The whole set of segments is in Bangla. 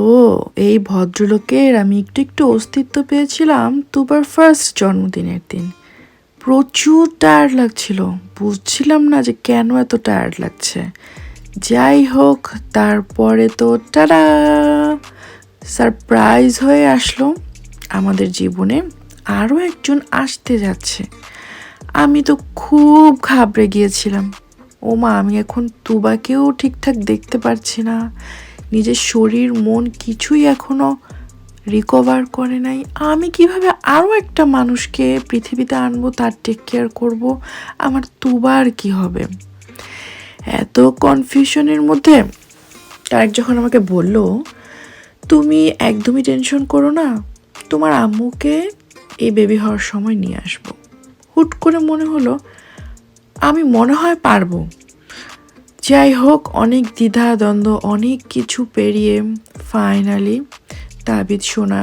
তো এই ভদ্রলোকের আমি একটু একটু অস্তিত্ব পেয়েছিলাম তুবার ফার্স্ট জন্মদিনের দিন। প্রচুর টায়ার্ড লাগছিল। বুঝছিলাম না যে কেন এত টায়ার্ড লাগছে। যাই হোক, তারপরে তো টাটা সারপ্রাইজ হয়ে আসলো। আমাদের জীবনে আরও একজন আসতে যাচ্ছে। আমি তো খুব ঘাবড়ে গিয়েছিলাম। ও মা আমি এখন তুবাকেও ঠিকঠাক দেখতে পারছি না। নিজের শরীর, মন কিছুই এখনও রিকভার করে নাই। আমি কীভাবে আরও একটা মানুষকে পৃথিবীতে আনব, তার টেক কেয়ার করব? আমার তুবার কি হবে? এত কনফিউশনের মধ্যে তার যখন আমাকে বলল, তুমি একদমই টেনশন করো না, তোমার আম্মুকে এই বেবি হওয়ার সময় নিয়ে আসব। হুট করে মনে হলো, আমি মনে হয় পারব। যাই হোক অনেক দ্বিধা, দ্বন্দ্ব, অনেক কিছু পেরিয়ে ফাইনালি তাবিদ শোনা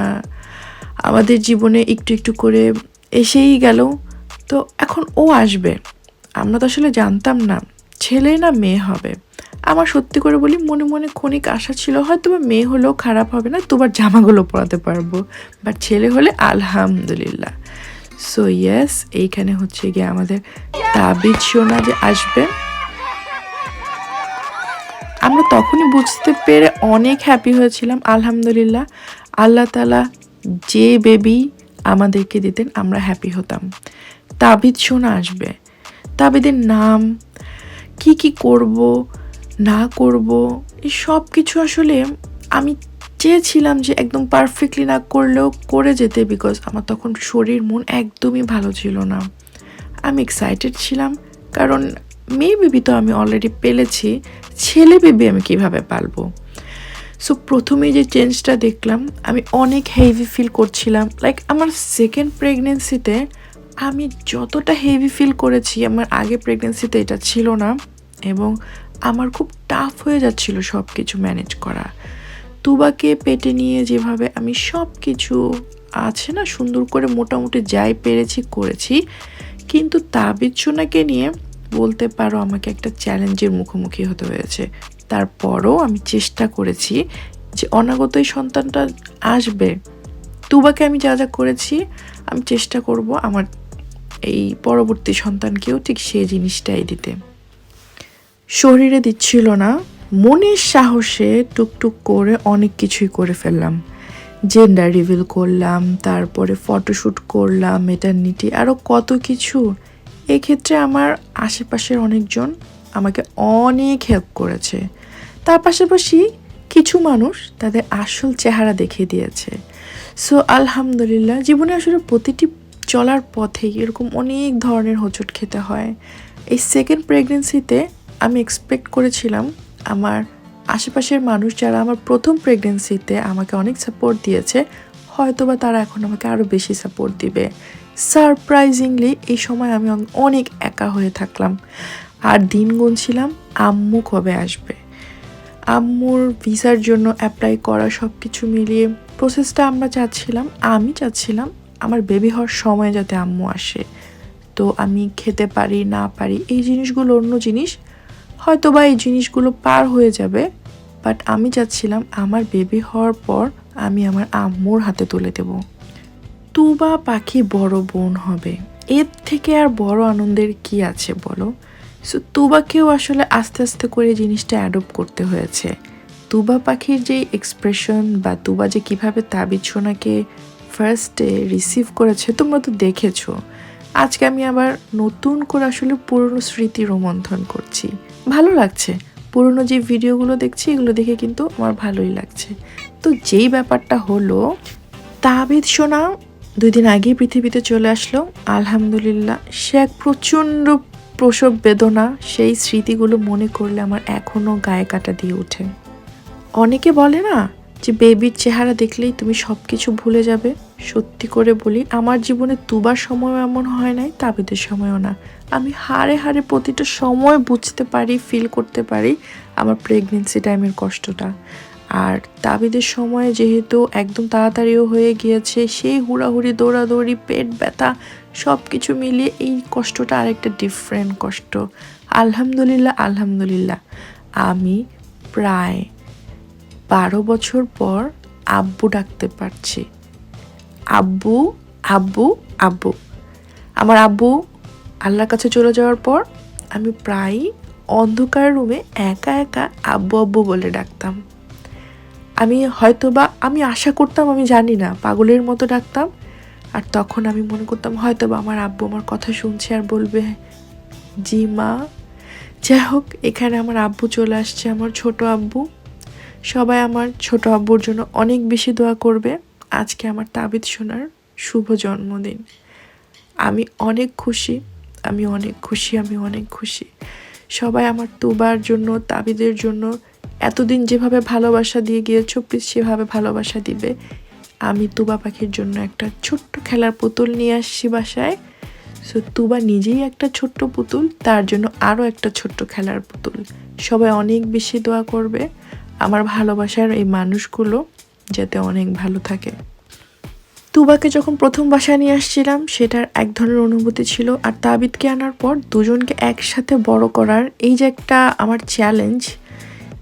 আমাদের জীবনে একটু একটু করে এসেই গেল। তো এখন ও আসবে। আমরা তো আসলে জানতাম না, ছেলে না মেয়ে হবে। আমার সত্যি করে বলি, মনে মনে ক্ষণিক আশা ছিল, হয়তো বা মেয়ে হলেও খারাপ হবে না, তোমার জামাগুলো পরাতে পারব। বাট ছেলে হলে আলহামদুলিল্লাহ। সো ইয়েস এইখানে হচ্ছে গিয়ে আমাদের তাবিজ সোনা যে আসবে। আমরা তখনই বুঝতে পেরে অনেক হ্যাপি হয়েছিলাম, আলহামদুলিল্লাহ। আল্লাহ তালা যে বেবি আমাদেরকে দিতেন, আমরা হ্যাপি হতাম। তাবিদ সোনা আসবে। তাবিদের নাম, কি কি করব, না করব, এই সব কিছু আসলে আমি চেয়েছিলাম যে একদম পারফেক্টলি না করলেও করে যেতে বিকজ আমার তখন শরীর, মন একদমই ভালো ছিল না। আমি এক্সাইটেড ছিলাম, কারণ মেয়ে বেবি তো আমি অলরেডি পেলেছি, ছেলে বেবি আমি কীভাবে পালবো? সো প্রথমেই যে চেঞ্জটা দেখলাম, আমি অনেক হেভি ফিল করছিলাম। লাইক আমার সেকেন্ড প্রেগনেন্সিতে আমি যতটা হেভি ফিল করেছি, আমার আগে প্রেগনেন্সিতে এটা ছিল না এবং আমার খুব টাফ হয়ে যাচ্ছিল সব কিছু ম্যানেজ করা। তুবাকে, পেটে নিয়ে যেভাবে আমি সব কিছু আছে না, সুন্দর করে মোটামুটি যাই পেরেছি, করেছি। কিন্তু তাবিজ নিয়ে বলতে পারো আমাকে একটা চ্যালেঞ্জের মুখোমুখি হতে হয়েছে। তারপরও আমি চেষ্টা করেছি যে অনাগত এই সন্তানটা আসবে। তুবাকে আমি যা যা করেছি, আমি চেষ্টা করব আমার এই পরবর্তী সন্তানকেও ঠিক সেই জিনিসটাই দিতে। শরীরে দিচ্ছিল না, মনের সাহসে টুকটুক করে অনেক কিছুই করে ফেললাম। জেন্ডার রিভিল করলাম, তারপরে ফটোশ্যুট করলাম মেটার্নিটি আরও কত কিছু। এক্ষেত্রে আমার আশেপাশের অনেকজন আমাকে অনেক হেল্প করেছে। তার পাশাপাশি কিছু মানুষ তাদের আসল চেহারা দেখিয়ে দিয়েছে। সো আলহামদুলিল্লাহ, জীবনে আসলে প্রতিটি চলার পথে এরকম অনেক ধরনের হোঁচট খেতে হয়। এই সেকেন্ড প্রেগনেন্সিতে আমি এক্সপেক্ট করেছিলাম আমার আশেপাশের মানুষ যারা আমার প্রথম প্রেগনেন্সিতে আমাকে অনেক সাপোর্ট দিয়েছে, হয়তোবা তারা এখন আমাকে আরও বেশি সাপোর্ট দিবে। সারপ্রাইজিংলি এই সময় আমি অনেক একা হয়ে থাকলাম। আর দিন গুনছিলাম, আম্মু কবে আসবে? আম্মুর ভিসার জন্য অ্যাপ্লাই করা সব কিছু মিলিয়ে প্রসেসটা আমরা চাচ্ছিলাম, আমি চাচ্ছিলাম আমার বেবি হওয়ার সময় যাতে আম্মু আসে। তো আমি খেতে পারি, না পারি, এই জিনিসগুলো অন্য জিনিস। হয়তো বা এই জিনিসগুলো পার হয়ে যাবে বাট আমি চাচ্ছিলাম আমার বেবি হওয়ার পর আমি আমার আম্মুর হাতে তুলে দেব। তুবা পাখি বড় বোন হবে। এর থেকে আর বড় আনন্দের কি আছে বলো? সো তুবাকেও আসলে আস্তে আস্তে করে জিনিসটা অ্যাডপ্ট করতে হয়েছে। তুবা পাখির যে এক্সপ্রেশন বা তুবা যে কীভাবে তাবিজ সোনাকে ফার্স্টে রিসিভ করেছে, তোমরা তো দেখেছ। আজকে আমি আবার নতুন করে আসলে পুরনো স্মৃতি রোমন্থন করছি। ভালো লাগছে। পুরনো যে ভিডিওগুলো দেখছি, এগুলো দেখে কিন্তু আমার ভালোই লাগছে। তো যেই ব্যাপারটা হলো তাবিদ সোনা দুই দিন আগেই পৃথিবীতে চলে আসলো। আলহামদুলিল্লাহ, সে এক প্রচণ্ড প্রসব বেদনা, সেই স্মৃতিগুলো মনে করলে আমার এখনও গায়ে কাটা দিয়ে ওঠে। অনেকে বলে না যে বেবির চেহারা দেখলেই তুমি সব কিছু ভুলে যাবে। সত্যি করে বলি, আমার জীবনে দুবার সময় এমন হয় নাই, তাবিদের সময়ও না। আমি হারে হারে প্রতিটা সময় বুঝতে পারি ফিল করতে পারি আমার প্রেগনেন্সি টাইমের কষ্টটা। আর তাবিদের সময় যেহেতু একদম তাড়াতাড়িও হয়ে গিয়েছে, সেই হুড়াহুড়ি, দৌড়াদৌড়ি, পেট ব্যথা সব কিছু মিলিয়ে এই কষ্টটা আরেকটা ডিফারেন্ট কষ্ট। আলহামদুলিল্লাহ আলহামদুলিল্লাহ। আমি প্রায় বারো বছর পর আব্বু ডাকতে পারছি। আব্বু আব্বু আব্বু। আমার আব্বু আল্লাহর কাছে চলে যাওয়ার পর আমি প্রায়ই অন্ধকার রুমে একা একা আব্বু আব্বু বলে ডাকতাম। আমি হয়তোবা, আমি আশা করতাম, আমি জানি না, পাগলের মতো ডাকতাম। আর তখন আমি মনে করতাম হয়তো বা আমার আব্বু আমার কথা শুনছে আর বলবে, জি মা, যাই হোক, এখানে আমার আব্বু চলে আসছে, আমার ছোট আব্বু। সবাই আমার ছোট আব্বুর জন্য অনেক বেশি দোয়া করবে। আজকে আমার তাবিদ শোনার শুভ জন্মদিন। আমি অনেক খুশি, আমি অনেক খুশি, আমি অনেক খুশি। সবাই আমার তুবার জন্য, তাবিদের জন্য এতদিন যেভাবে ভালোবাসা দিয়ে গিয়েছো প্লিজ সেভাবে ভালোবাসা দিবে। আমি তুবা পাখির জন্য একটা ছোট্ট খেলার পুতুল নিয়ে আসছি বাসায়। সো তুবা নিজেই একটা ছোট্ট পুতুল, তার জন্য আরও একটা ছোট্ট খেলার পুতুল। সবাই অনেক বেশি দোয়া করবে আমার ভালোবাসার এই মানুষগুলো, যাতে অনেক ভালো থাকে। তুবাকে যখন প্রথম বাসায় নিয়ে আসছিলাম, সেটার এক ধরনের অনুভূতি ছিল, আর তাবিদকে আনার পর দুজনকে একসাথে বড় করার এই যে একটা আমার চ্যালেঞ্জ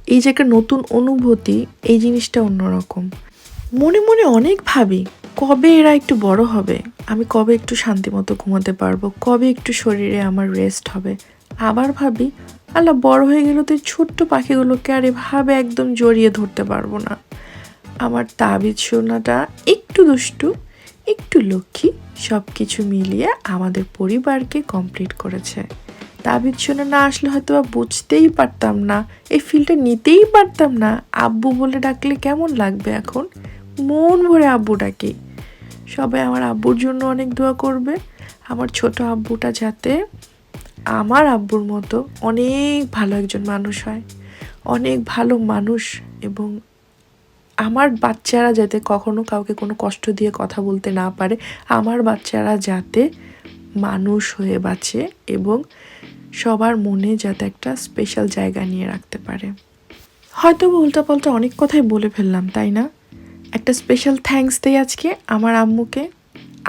এই যে একটা নতুন অনুভূতি, এই জিনিসটা অন্যরকম। মনে মনে অনেক ভাবি, কবে এরা একটু বড় হবে? আমি কবে একটু শান্তি মতো ঘুমাতে পারব? কবে একটু শরীরে আমার রেস্ট হবে? আবার ভাবি, আল্লাহ, বড় হয়ে গেলে তো ছোট্ট পাখিগুলোকে আর এভাবে একদম জড়িয়ে ধরতে পারব না। আমার তাবিজ সোনাটা একটু দুষ্টু, একটু লক্ষ্মী সব কিছু মিলিয়ে আমাদের পরিবারকে কমপ্লিট করেছে। তাবিজ সোনা না আসলে হয়তো বা বুঝতেই পারতাম না। এই ফিলটা নিতেই পারতাম না। আব্বু বলে ডাকলে কেমন লাগবে এখন? মন ভরে আব্বু ডাকি। সবাই আমার আব্বুর জন্য অনেক দোয়া করবে। আমার ছোট আব্বুটা যাতে আমার আব্বুর মতো অনেক ভালো একজন মানুষ হয়। অনেক ভালো মানুষ এবং আমার বাচ্চারা যাতে কখনো কাউকে কোনো কষ্ট দিয়ে কথা বলতে না পারে, আমার বাচ্চারা যাতে মানুষ হয়ে বাঁচে এবং সবার মনে যাতে একটা স্পেশাল জায়গা নিয়ে রাখতে পারে। হয়তো উল্টাপাল্টা অনেক কথাই বলে ফেললাম, তাই না? একটা স্পেশাল থ্যাঙ্কস দেই আজকে আমার আম্মুকে।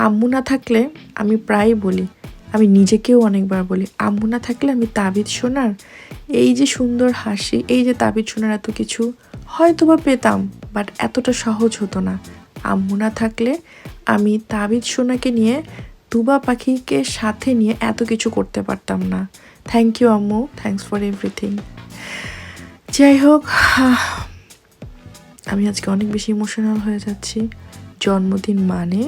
আম্মু না থাকলে আমি প্রায়ই বলি, আমি নিজেকেও অনেকবার বলি, আম্মু না থাকলে আমি তাবিদ শোনার, এই যে সুন্দর হাসি, এই যে তাবিদ শোনার এত কিছু হয়তো বা পেতাম বাট এতটা সহজ হতো না। আম্মু না থাকলে আমি তাবিদ সোনাকে নিয়ে দুবা পাখিকে সাথে নিয়ে এত কিছু করতে পারতাম না। থ্যাংক ইউ আম্মু থ্যাংকস ফর এভরিথিং যাই হোক আমি আজকে অনেক বেশি ইমোশনাল হয়ে যাচ্ছি। জন্মদিন মানে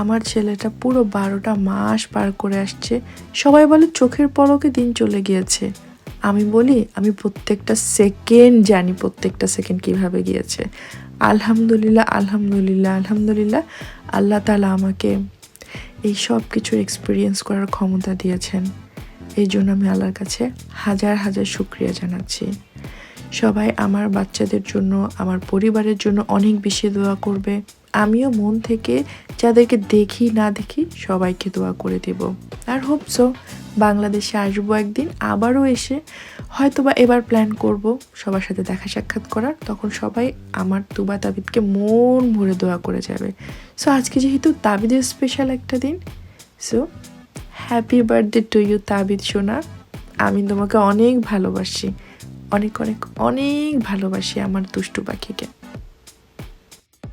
আমার ছেলেটা পুরো বারোটা মাস পার করে আসছে। সবাই বলে চোখের পলকে দিন চলে গিয়েছে। আমি বলি, আমি প্রত্যেকটা সেকেন্ড জানি প্রত্যেকটা সেকেন্ড কীভাবে গিয়েছে। আলহামদুলিল্লাহ আলহামদুলিল্লাহ আলহামদুলিল্লাহ। আল্লাহ তালা আমাকে এই সব কিছুর এক্সপিরিয়েন্স করার ক্ষমতা দিয়েছেন। এই জন্য আমি আল্লাহর কাছে হাজার হাজার শুক্রিয়া জানাচ্ছি। সবাই আমার বাচ্চাদের জন্য, আমার পরিবারের জন্য অনেক বেশি দোয়া করবে। আমিও মন থেকে যাদেরকে দেখি, না দেখি সবাইকে দোয়া করে দেব। আর হোপসো বাংলাদেশে আসব একদিন, আবারও এসে হয়তো বা এবার প্ল্যান করব সবার সাথে দেখা সাক্ষাৎ করার। তখন সবাই আমার তুবা তাবিদকে মন ভরে দোয়া করে যাবে। সো আজকে যেহেতু তাবিদের স্পেশাল একটা দিন so happy birthday to you Tabid সোনা আমি তোমাকে অনেক ভালোবাসি। অনেক অনেক অনেক ভালোবাসি আমার দুষ্টু পাখিকে।